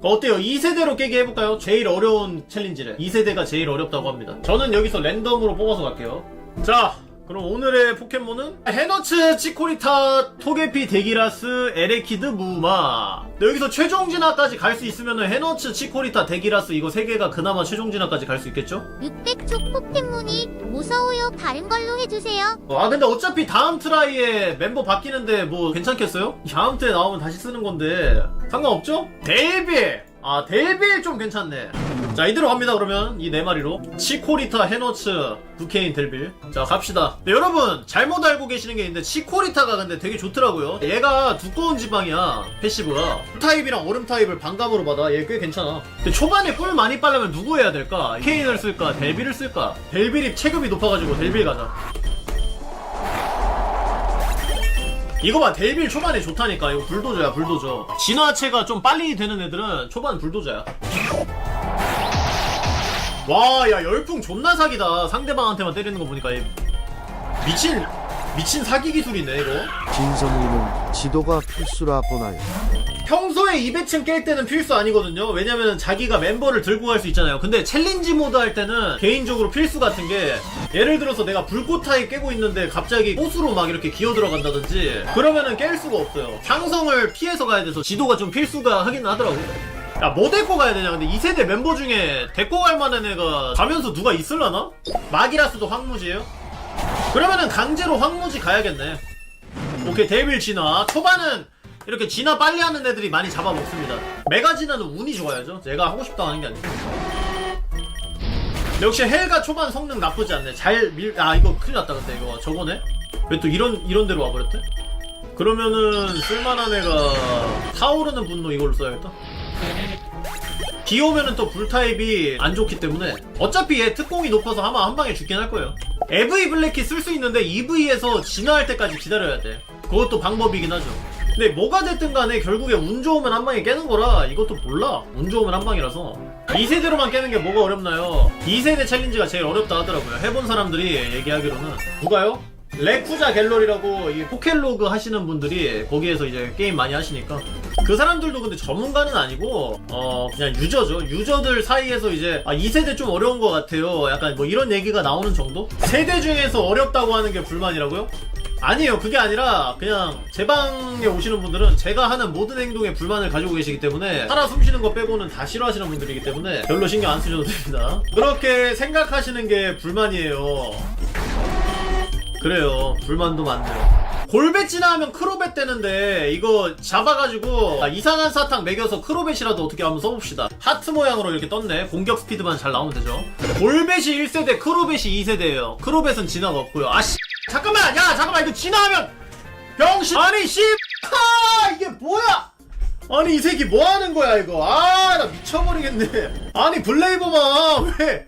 어때요? 2세대로 깨게 해볼까요? 제일 어려운 챌린지를 2세대가 제일 어렵다고 합니다 저는 여기서 랜덤으로 뽑아서 갈게요 자 그럼 오늘의 포켓몬은 해너츠 치코리타 토게피 데기라스 에레키드 무마 네, 여기서 최종 진화까지 갈 수 있으면 해너츠 치코리타 데기라스 이거 3개가 그나마 최종 진화까지 갈 수 있겠죠? 600쪽 포켓몬이 무서워요. 다른 걸로 해주세요. 아 근데 어차피 다음 트라이에 멤버 바뀌는데 뭐 괜찮겠어요? 다음 트에 나오면 다시 쓰는 건데 상관없죠? 델빌! 아 델빌 좀 괜찮네. 자 이대로 갑니다 그러면. 이 네 마리로. 치코리타 해너츠 부케인 델빌. 자 갑시다. 네, 여러분 잘못 알고 계시는 게 있는데 치코리타가 근데 되게 좋더라고요. 얘가 두꺼운 지방이야 패시브가. 타입이랑 얼음 타입을 반감으로 받아. 얘 꽤 괜찮아. 근데 초반에 꿀 많이 빨려면 누구 해야 될까? 케인을 쓸까? 델빌을 쓸까? 델빌이 체급이 높아가지고 델빌 가자 이거 봐 델빌 초반에 좋다니까. 이거 불도저야 불도저. 진화체가 좀 빨리 되는 애들은 초반 불도저야. 와 야 열풍 존나 사기다. 상대방한테만 때리는 거 보니까 얘 미친 미친 사기 기술이네 이거 진성님은 지도가 필수라 보나요? 평소에 200층 깰 때는 필수 아니거든요. 왜냐면 자기가 멤버를 들고 갈 수 있잖아요. 근데 챌린지 모드 할 때는 개인적으로 필수 같은 게 예를 들어서 내가 불꽃 타입 깨고 있는데 갑자기 꽃으로 막 이렇게 기어 들어간다든지 그러면은 깰 수가 없어요. 상성을 피해서 가야 돼서 지도가 좀 필수가 하긴 하더라고. 야, 뭐 데리고 가야 되냐? 근데 2세대 멤버 중에 데리고 갈 만한 애가 가면서 누가 있을라나? 마기라스도 황무지예요? 그러면은 강제로 황무지 가야겠네. 오케이, 데빌 진화. 초반은 이렇게 진화 빨리 하는 애들이 많이 잡아먹습니다. 메가 진화는 운이 좋아야죠. 제가 하고 싶다 하는 게 아니고. 역시 헬가 초반 성능 나쁘지 않네. 잘 밀, 아, 이거 큰일 났다. 근데 이거 저거네? 왜 또 이런, 이런 데로 와버렸대? 그러면은 쓸만한 애가 타오르는 분노 이걸로 써야겠다. 비 오면은 또 불타입이 안 좋기 때문에 어차피 얘 특공이 높아서 아마 한 방에 죽긴 할 거예요. EV 블랙키 쓸 수 있는데 EV에서 진화할 때까지 기다려야 돼. 그것도 방법이긴 하죠. 근데 뭐가 됐든 간에 결국에 운 좋으면 한 방에 깨는 거라 이것도 몰라. 운 좋으면 한 방이라서. 2세대로만 깨는 게 뭐가 어렵나요? 2세대 챌린지가 제일 어렵다 하더라고요. 해본 사람들이 얘기하기로는. 누가요? 레쿠자 갤러리라고 이 포켓로그 하시는 분들이 거기에서 이제 게임 많이 하시니까 그 사람들도 근데 전문가는 아니고 어 그냥 유저죠. 유저들 사이에서 이제 아 2세대 좀 어려운 것 같아요. 약간 뭐 이런 얘기가 나오는 정도? 세대 중에서 어렵다고 하는 게 불만이라고요? 아니에요. 그게 아니라 그냥 제 방에 오시는 분들은 제가 하는 모든 행동에 불만을 가지고 계시기 때문에 살아 숨쉬는 거 빼고는 다 싫어하시는 분들이기 때문에 별로 신경 안 쓰셔도 됩니다. 그렇게 생각하시는 게 불만이에요 그래요. 불만도 많네요. 골배 진화하면 크로벳 되는데 이거 잡아가지고 아, 이상한 사탕 먹여서 크로벳이라도 어떻게 한번 써봅시다. 하트 모양으로 이렇게 떴네. 공격 스피드만 잘 나오면 되죠. 골벳이 1세대, 크로벳이 2세대예요. 크로벳은 진화가 없고요. 아 씨. 잠깐만, 야 잠깐만 이거 진화하면 병신. 아니 씨. 아 이게 뭐야? 아니 이 새끼 뭐 하는 거야 이거? 아 나 미쳐버리겠네. 아니 블레이버만 왜?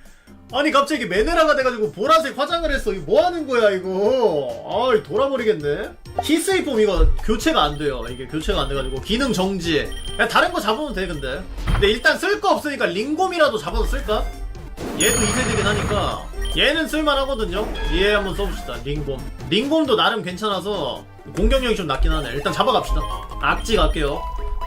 아니 갑자기 메네라가 돼가지고 보라색 화장을 했어. 이거 뭐 하는 거야 이거? 아이 돌아버리겠네. 히스이폼 이거 교체가 안 돼요. 이게 교체가 안 돼가지고 기능 정지 야 다른 거 잡으면 돼 근데. 근데 일단 쓸 거 없으니까 링곰이라도 잡아서 쓸까? 얘도 2세대긴 하니까. 얘는 쓸만하거든요. 얘 한번 써봅시다 링곰. 링곰도 나름 괜찮아서 공격력이 좀 낮긴 하네. 일단 잡아갑시다. 악지 갈게요.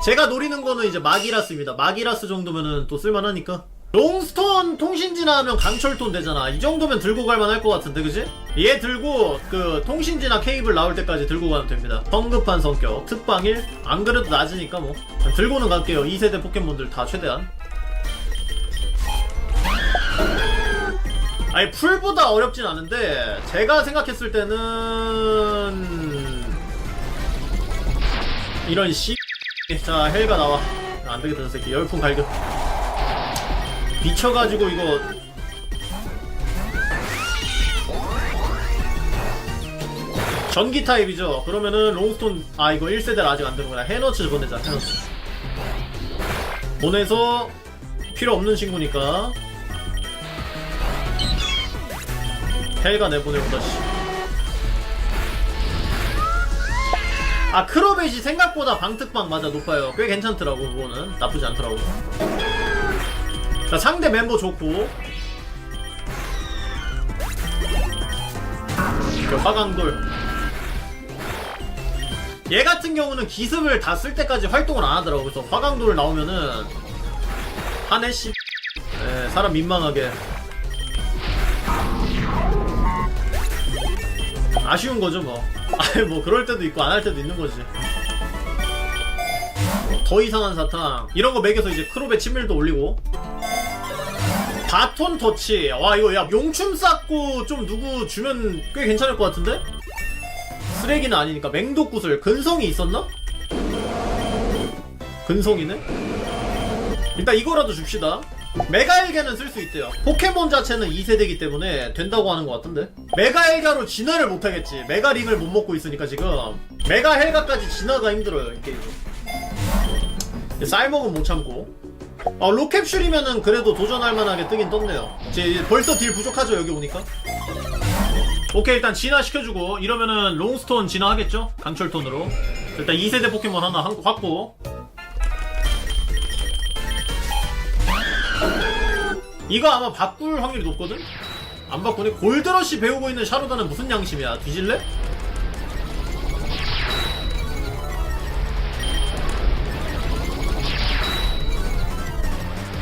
제가 노리는 거는 이제 마기라스입니다. 마기라스 정도면은 또 쓸만하니까 롱스톤 통신진화하면 강철톤 되잖아. 이 정도면 들고 갈만 할 것 같은데, 그지? 얘 들고 그 통신진화 케이블 나올 때까지 들고 가면 됩니다. 성급한 성격, 특방일, 안 그래도 낮으니까 뭐. 들고는 갈게요. 2세대 포켓몬들 다 최대한. 아니, 풀보다 어렵진 않은데, 제가 생각했을 때는. 이런 씨. 자, 헬가 나와. 안 되겠다, 저 새끼. 열풍 갈겨. 미쳐가지고 이거. 전기 타입이죠. 그러면은 롱스톤 아 이거 1세대를 아직 안 되는구나? 해너츠 보내자 해너츠. 보내서 필요 없는 친구니까. 헬가 내보내보다 씨. 아 크로벳이 생각보다 방특방 맞아 높아요. 꽤 괜찮더라고 그거는. 나쁘지 않더라고 자 상대 멤버 좋고 저 화강돌 얘 같은 경우는 기습을 다 쓸 때까지 활동을 안 하더라고 그래서 화강돌 나오면은 하네 씨. 에, 사람 민망하게. 아쉬운 거죠 뭐. 아니 뭐 그럴 때도 있고 안 할 때도 있는 거지. 더 이상한 사탕 이런 거 먹여서 이제 크롭의 친밀도 올리고 바톤 터치. 와 이거 야 용춤 쌓고 좀 누구 주면 꽤 괜찮을 것 같은데? 쓰레기는 아니니까 맹독 구슬. 근성이 있었나? 근성이네? 일단 이거라도 줍시다. 메가엘가는 쓸 수 있대요. 포켓몬 자체는 2세대이기 때문에 된다고 하는 것 같은데? 메가엘가로 진화를 못하겠지. 메가링을 못 먹고 있으니까 지금. 메가헬가까지 진화가 힘들어요 이 게임 쌀먹은 못 참고 아 로캡슐이면은 그래도 도전할 만하게 뜨긴 떴네요. 이제 벌써 딜 부족하죠 여기 오니까? 오케이 일단 진화 시켜주고. 이러면은 롱스톤 진화하겠죠? 강철톤으로. 일단 2세대 포켓몬 하나 한- 확보. 이거 아마 바꿀 확률이 높거든? 안 바꾸네? 골드러시 배우고 있는 샤로다는 무슨 양심이야? 뒤질래?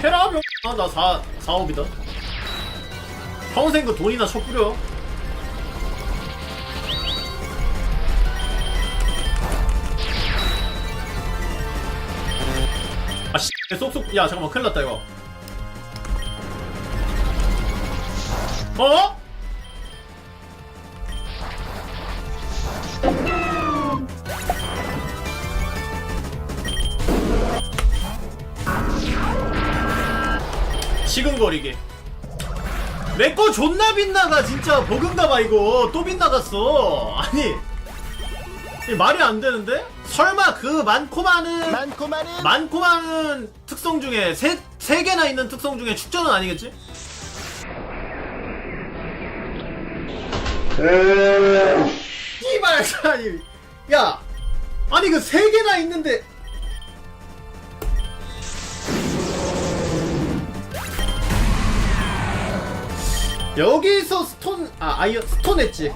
해라 병. 아나 4, 4업이다. 평생 그 돈이나 쳐뿌려. 아 씨, 쏙쏙. 야 잠깐만 큰일 났다 이거. 어? 시근거리게. 내 거 존나 빗나가 진짜. 버금가봐 이거. 또 빗나갔어. 아니 말이 안 되는데? 설마 그 많고 많은 많고 많은? 많고 많은 특성 중에 세, 세 개나 있는 특성 중에 축전은 아니겠지? 씨발 아니 야. 아니 그 세 개나 있는데 여기서 스톤 아 아이어 스톤 했지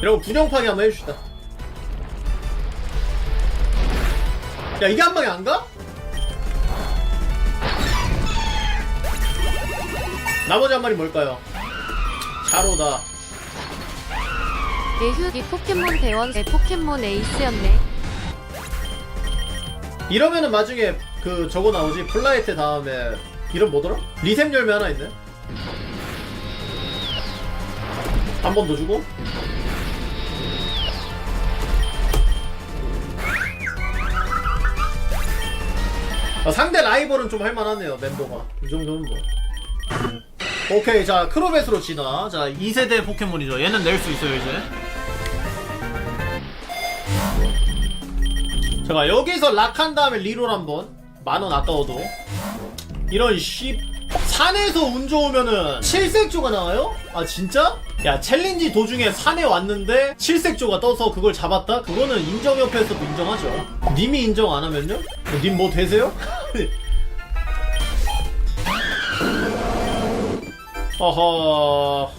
여러분 분영파기 한번 해줍시다 야 이게 한 방에 안 가? 나머지 한 마리 뭘까요? 샤로다 내휴 이 포켓몬 대원 내 포켓몬 에이스였네. 이러면은 나중에 그 저거 나오지. 플라이트 다음에 이름 뭐더라? 리셈 열매 하나 있네. 한 번 더 주고. 아, 상대 라이벌은 좀 할만하네요 멤버가. 이 정도면 뭐. 오케이 자 크로벳으로 진화 자 2세대 포켓몬이죠. 얘는 낼 수 있어요 이제 제가 여기서 락 한 다음에 리롤 한번 만원 아까워도 이런 씨 산에서 운 좋으면은 칠색조가 나와요? 아 진짜? 야 챌린지 도중에 산에 왔는데 칠색조가 떠서 그걸 잡았다? 그거는 인정협회에서도 인정하죠 님이 인정 안 하면요? 님 뭐 되세요? 어허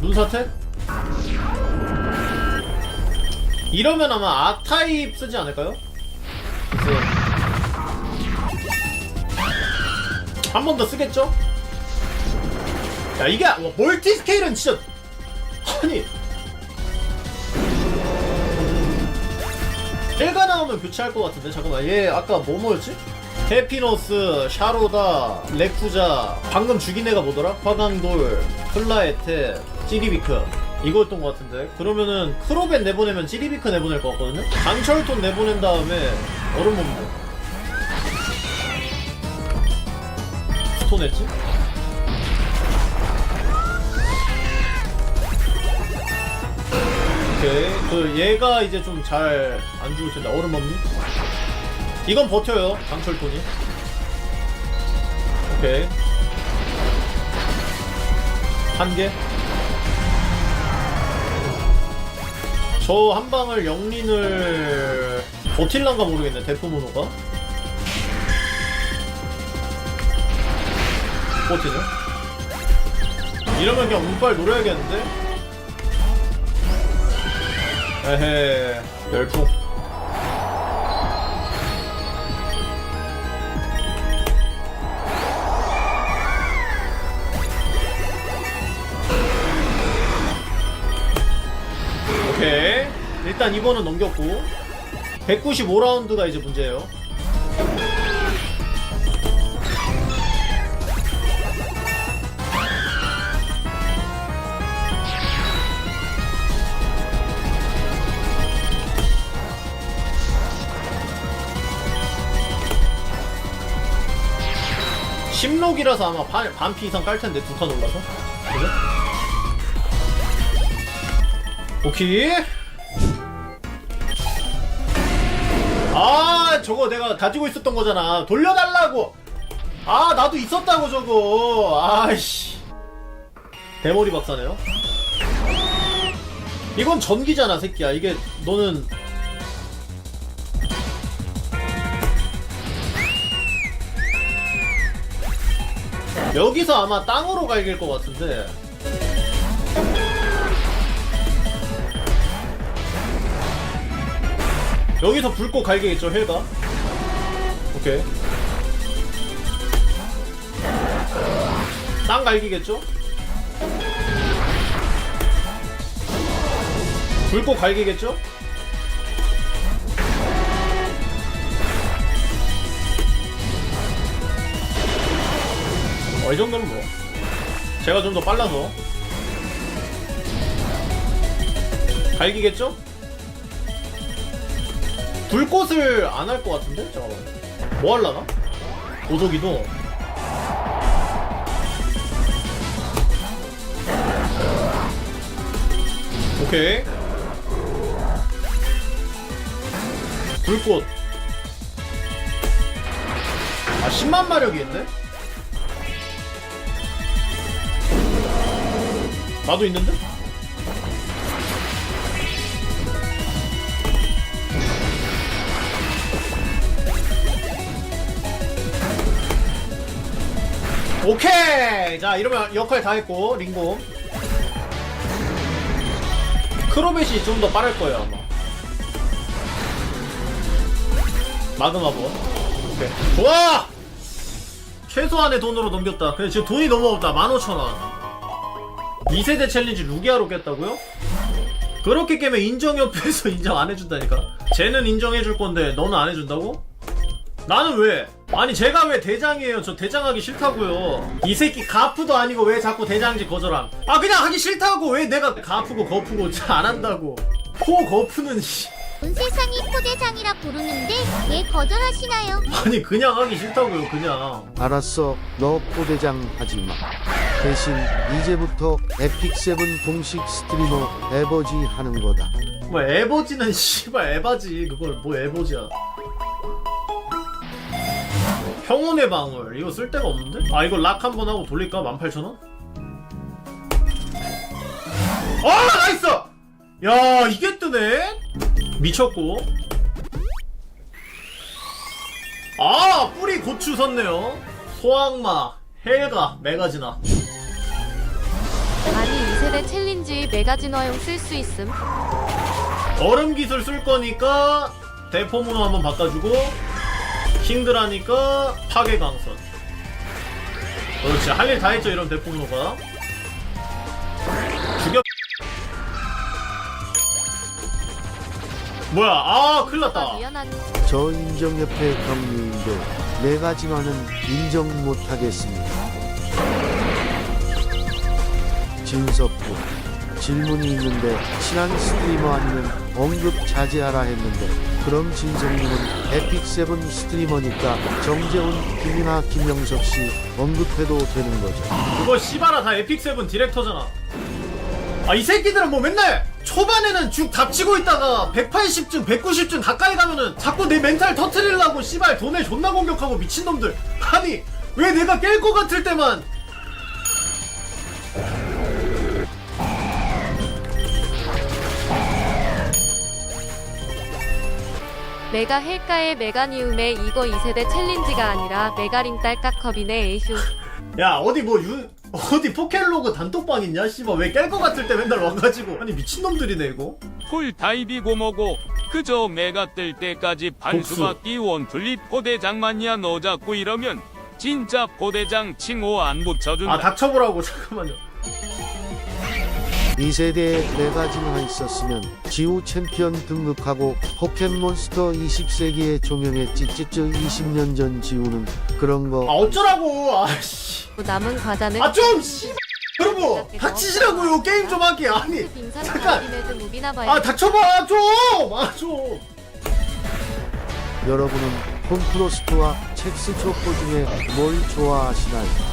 눈사태? 이러면 아마 악타입 쓰지 않을까요? 한 번 더 쓰겠죠? 야 이게 와, 멀티 스케일은 진짜 아니 1가 나오면 교체할 것 같은데 잠깐만 얘 아까 뭐 뭐였지? 해피너스, 샤로다, 레쿠자 방금 죽인 애가 뭐더라? 화강돌, 플라에테, 찌리비크 이거였던 것 같은데 그러면은 크로벤 내보내면 찌리비크 내보낼 것 같거든요? 강철톤 내보낸 다음에 얼음 몸도 스톤 했지? 오케이 그 얘가 이제 좀 잘 안 죽을 텐데 얼음 없니? 이건 버텨요 강철톤이 오케이 한개 저 한 방을 영린을 버틸란가 모르겠네 데프모노가. 버티네. 이러면 그냥 운빨 노려야겠는데? 에헤 열풍 일단 이번은 넘겼고. 195라운드가 이제 문제예요. 심록이라서 아마 반, 반피 이상 깔 텐데 두 칸 올라서. 그죠? 오케이 아 저거 내가 가지고 있었던 거잖아. 돌려달라고. 아 나도 있었다고 저거. 아이씨. 대머리 박사네요. 이건 전기잖아 새끼야. 이게 너는 여기서 아마 땅으로 갈길 것 같은데 여기서 불꽃 갈기겠죠 헬가 오케이 땅 갈기겠죠 불꽃 갈기겠죠 어, 이 정도는 뭐. 제가 좀 더 빨라서. 갈기겠죠? 불꽃을 안 할 것 같은데? 잠깐만. 뭐 할라나? 보조기도. 오케이. 불꽃. 아, 10만 마력이 있네? 나도 있는데? 오케이! 자, 이러면 역할 다 했고, 링곰. 크로벳이 좀 더 빠를 거예요, 아마. 마그마본. 오케이. 좋아! 최소한의 돈으로 넘겼다. 근데 지금 돈이 너무 없다. 15,000원. 2세대 챌린지 루기아로 깼다고요? 그렇게 깨면 인정협회에서 인정 안 해준다니까 쟤는 인정해줄 건데 너는 안 해준다고? 나는 왜? 아니 제가 왜 대장이에요? 저 대장하기 싫다고요. 이 새끼 가프도 아니고 왜 자꾸 대장지 거절함? 아 그냥 하기 싫다고! 왜 내가 가프고 거프고 잘안 한다고? 포 거프는 씨. 온 세상이 포대장이라 부르는데 왜 거절하시나요? 아니 그냥 하기 싫다고요 그냥. 알았어. 너 포대장 하지마. 대신 이제부터 에픽세븐 공식 스트리머 에버지 하는 거다. 뭐 에버지는 씨발 에바지. 그걸 뭐 에버지야 평온의 방울 이거 쓸 데가 없는데? 아 이거 락 한 번 하고 돌릴까? 18,000원? 아 나이스! 야 이게 뜨네? 미쳤고 아 뿌리 고추 섰네요 소악마 헬가 메가지나 아니 2세대 챌린지 메가진화용 쓸 수 있음 얼음 기술 쓸 거니까 대포문호 한번 바꿔주고 킹드라니까 파괴 강선. 그렇지 할 일 다 했죠 이런 대포문호가. 죽여. 뭐야? 아 큰일 났다. 미안한 저 인정협회 경유인데 내가 진화는 인정 못하겠습니다. 진섭구 질문이 있는데 친한 스트리머 아니면 언급 자제하라 했는데 그럼 진성님은 에픽세븐 스트리머니까 정재훈, 김이나 김영석 씨 언급해도 되는 거죠. 그거 씨바라 다 에픽세븐 디렉터잖아. 아 이 새끼들은 뭐 맨날 초반에는 죽 답치고 있다가 180쯤 190쯤 가까이 가면은 자꾸 내 멘탈 터트리려고 씨발 돈에 존나 공격하고 미친놈들. 아니 왜 내가 깰 것 같을 때만 메가 헬가의 메가니움의 이거 2세대 챌린지가 아니라 메가린 딸깍컵이네 에이슈 야 어디 뭐 유, 어디 포켓로그 단톡방 있냐? 씨발 왜 깰 것 같을 때 맨날 와가지고. 아니 미친놈들이네 이거. 풀 다이비고 뭐고 그저 매가 뜰 때까지 반수박기 원툴립 포대장만이야 너 자꾸 이러면 진짜 포대장 칭호 안 붙여준다. 아 닥쳐보라고 잠깐만요 2세대에 메가진화 있었으면 지우 챔피언 등극하고 포켓몬스터 20세기에 종영의 찌찌쯔 20년 전 지우는 그런 아거 어쩌라고. 아씨. 남은 과자는 아 좀 씨. 여러분 닥치시라고요. 게임 좀 하게 아니 빙산 잠깐! 가디네드 무비나 봐요. 아 닥쳐봐. 좀아좀. 여러분은 홈프로스트와 첵스 초코 중에 뭘 좋아하시나요?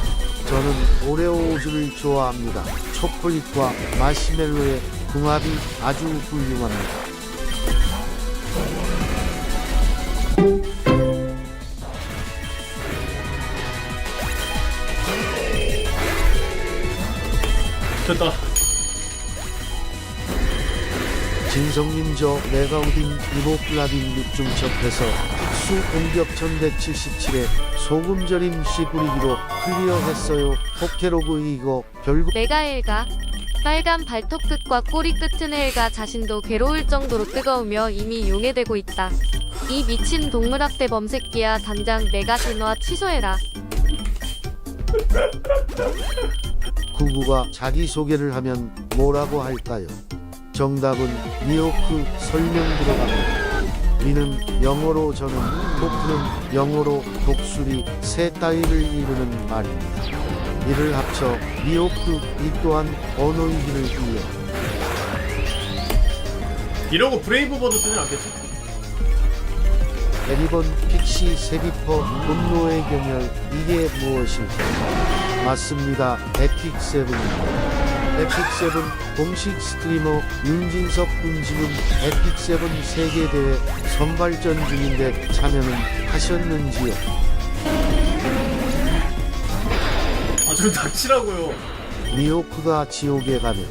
저는 오레오 우즈를 좋아합니다. 초콜릿과 마시멜로의 궁합이 아주 훌륭합니다. 됐다 진성님 저 메가우딘 이보플라딘 6중 접해서 특수 공격 1177에 소금 절임 씨 뿌리기로 클리어했어요. 포케로그 이거 결국 메가엘가 빨간 발톱 끝과 꼬리 끝은 헬가 자신도 괴로울 정도로 뜨거우며 이미 용해되고 있다. 이 미친 동물학대 범새끼야 당장 메가 진화 취소해라. 구구가 자기소개를 하면 뭐라고 할까요? 정답은 미호크 설명 들어갑니다. 미는 영어로 저는, 토크는 영어로 독수리, 새 따위를 이루는 말입니다. 이를 합쳐 미호크 이 또한 언어이기를 위해 이러고 브레이브 버드 쓰진 않겠지? 애니번 픽시 세비퍼 분노의 경혈 이게 무엇일까? 맞습니다. 에픽 세븐입니다. 에픽 세븐 공식 스트리머 윤진석 군 지금 에픽 세븐 세계 대회 선발전 중인데 참여는 하셨는지요? 아좀 닥치라고요 미호크가 지옥에 가면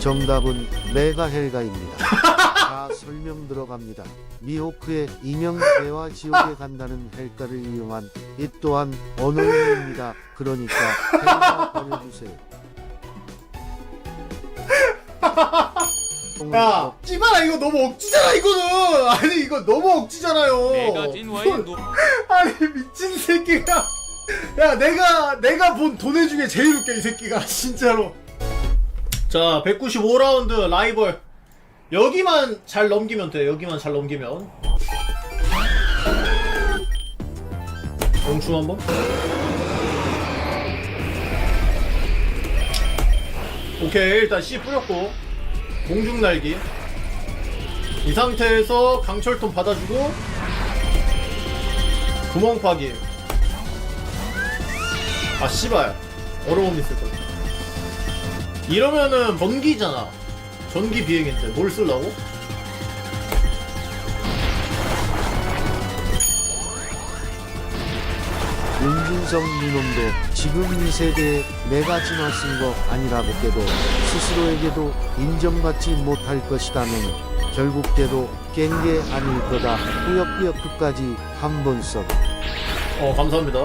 정답은 메가 헬가입니다. 자 설명 들어갑니다. 미호크의 이명 대화 지옥에 간다는 헬가를 이용한 이 또한 언어입니다. 그러니까 헬가 보내주세요. 야 찌바라 이거 너무 억지잖아 이거는. 아니 이거 너무 억지잖아요. 내가 노 아니 미친 새끼가. 야 내가 내가 본 돈의 중에 제일 웃겨 이 새끼가. 진짜로. 자 195라운드 라이벌. 여기만 잘 넘기면 돼 여기만 잘 넘기면. 공충 한번. 오케이 일단 C 뿌렸고 공중 날기 이 상태에서 강철통 받아주고 구멍 파기 아 씨발. 어려움 있을 거야. 이러면은 전기잖아. 전기 비행인데 뭘 쓰려고? 윤진성 니놈도 지금 이 세대에 내가 진화 쓴거 아니라고 깨도 스스로에게도 인정받지 못할 것이다면 결국 걔도 깬 게 아닐 거다 꾸역꾸역 끝까지 한 번 써. 어 감사합니다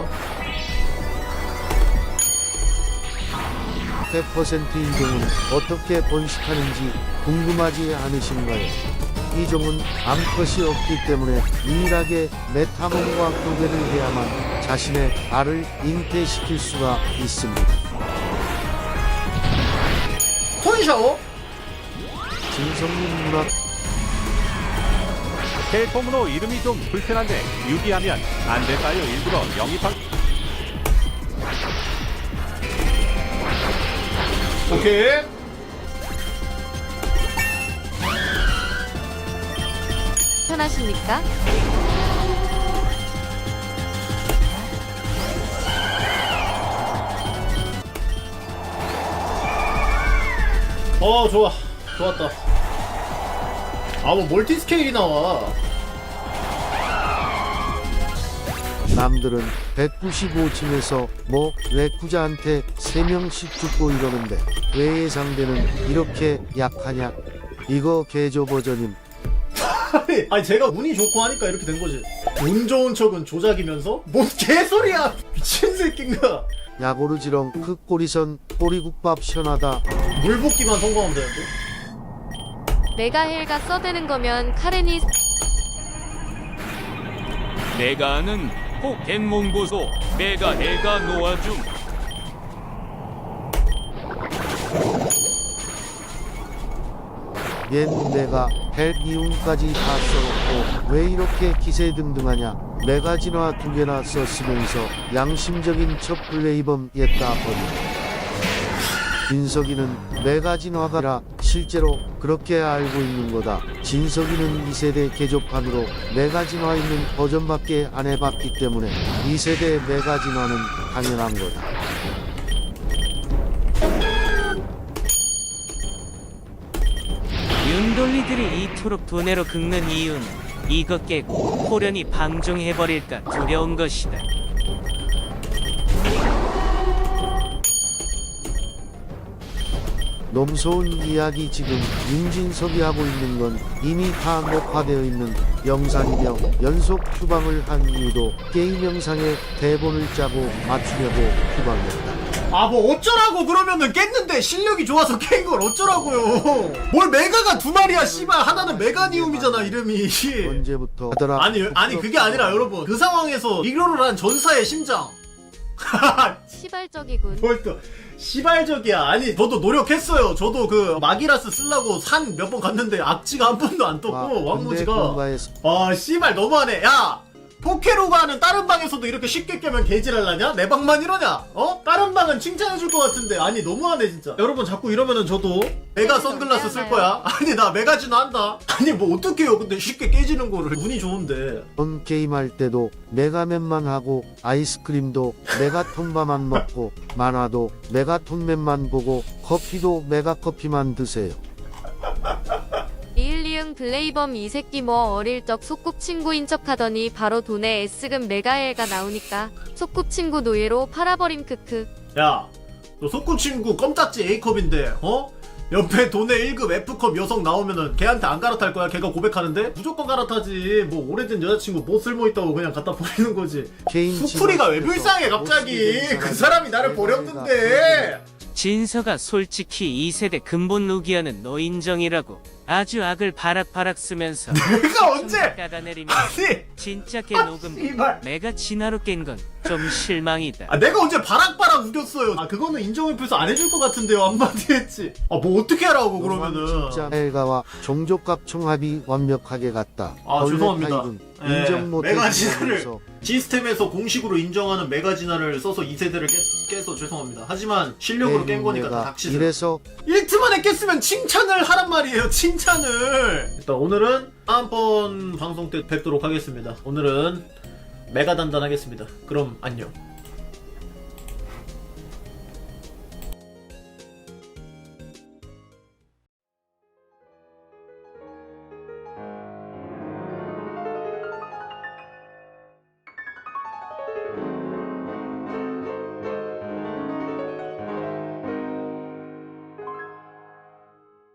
100% 인종은 어떻게 번식하는지 궁금하지 않으신가요? 이 종은 암컷이 없기 때문에 유일하게 메타몬과 교배를 해야만 자신의 알을 잉태시킬 수가 있습니다. 톤샤워? 진성님 문학 텔포문호 이름이 좀 불편한데 유기하면 안 될까요? 일부러 영입한 오케이 편하십니까? 어 좋아. 좋았다. 아뭐 멀티 스케일이 나와. 남들은 195층에서 뭐 레쿠자한테 3명씩 죽고 이러는데 왜 예상되는 이렇게 약하냐? 이거 개조 버전임. 아니, 아니 제가 운이 좋고 하니까 이렇게 된 거지. 운 좋은 척은 조작이면서? 뭔 개소리야! 미친 새끼인가? 야고르지렁 그 꼬리선 꼬리국밥 시원하다 물 붓기만 성공하면 되는데? 내가 헬가 써대는 거면 카렌이 내가 아는 포켓몬 고소 메가 헬가 놓아줌. 얜 내가 헬 이윤까지 다 써놓고 왜 이렇게 기세등등하냐? 메가 진화 두 개나 썼으면서 양심적인 첫 플레이범 옛다 버려 진석이는 메가 진화가라 실제로 그렇게 알고 있는 거다 진석이는 2세대 개조판으로 메가 진화 있는 버전밖에 안 해봤기 때문에 2세대 메가 진화는 당연한 거다 윤돌리들이 이토록 두뇌로 긁는 이유는 이것 깨고 호련히 방종해버릴까 두려운 것이다. 넘소운 이야기 지금 윤진석이 하고 있는 건 이미 다 녹화되어 있는 영상이며 연속 휴방을 한 이유도 게임 영상에 대본을 짜고 맞추려고 휴방했다. 아 뭐 어쩌라고 그러면은 깼는데 실력이 좋아서 깬 걸 어쩌라고요 뭘 메가가 두 마리야 씨발 하나는 메가니움이잖아 이름이 언제부터 하더라? 아니 아니 그게 아니라 여러분 그 상황에서 이거를 한 전사의 심장 시발적이군. 뭘또 시발적이야. 아니 저도 노력했어요. 저도 그 마기라스 쓰려고 산 몇 번 갔는데 악지가 한 번도 안 와, 떴고 군대 왕무지가 아 씨발 너무하네. 야 포케로가는 다른 방에서도 이렇게 쉽게 깨면 개질할라냐? 내 방만 이러냐? 어? 다른 방은 칭찬해줄 것 같은데 아니 너무하네 진짜 여러분 자꾸 이러면은 저도 메가 선글라스 쓸 거야 아니 나 메가진화 한다 아니 뭐 어떡해요 근데 쉽게 깨지는 거를 운이 좋은데 전 게임할 때도 메가맨만 하고 아이스크림도 메가톤바만 먹고 만화도 메가톤맨만 보고 커피도 메가커피만 드세요. 이을리응 블레이범 이 새끼 뭐 어릴 적 소꿉친구인 척 하더니 바로 돈에 애쓰금 메가헬가 나오니까 소꿉친구 노예로 팔아버림 크크. 야, 너 소꿉친구 껌딱지 A컵인데, 어? 옆에 돈에 1급 F컵 여성 나오면은 걔한테 안 갈아탈 거야? 걔가 고백하는데? 무조건 갈아타지. 뭐 오래된 여자친구 뭐 쓸모 있다고 그냥 갖다 버리는 거지. 개인 수풀이가 왜 불쌍해 갑자기? 그 사람이 나를 버렸는데. 진서가 솔직히 2세대 근본 루기아는 너 인정이라고 아주 악을 바락바락 쓰면서 내가 언제? 까다내리며 아니, 진짜 깨 아, 녹음 씨발. 내가 진화로 깬 건 좀 실망이다. 아, 내가 언제 바락바락 우겼어요. 아, 그거는 인정해줘서 안 해줄 것 같은데요. 한마디 했지. 아, 뭐 어떻게 하라고 그러면은. 진짜 헬가와 종족값 총합이 완벽하게 같다. 아, 벌레 죄송합니다. 타입은 예, 인정 못해 메가 주면서 진화를 시스템에서 공식으로 인정하는 메가진화를 써서 2세대를 깨, 서 죄송합니다. 하지만 실력으로 깬 거니까 다 닥치세요. 이래서 1트 만에 깼으면 칭찬을 하란 말이에요. 칭찬을. 일단 오늘은 다음번 방송 때 뵙도록 하겠습니다. 오늘은 메가 단단 하겠습니다. 그럼 안녕.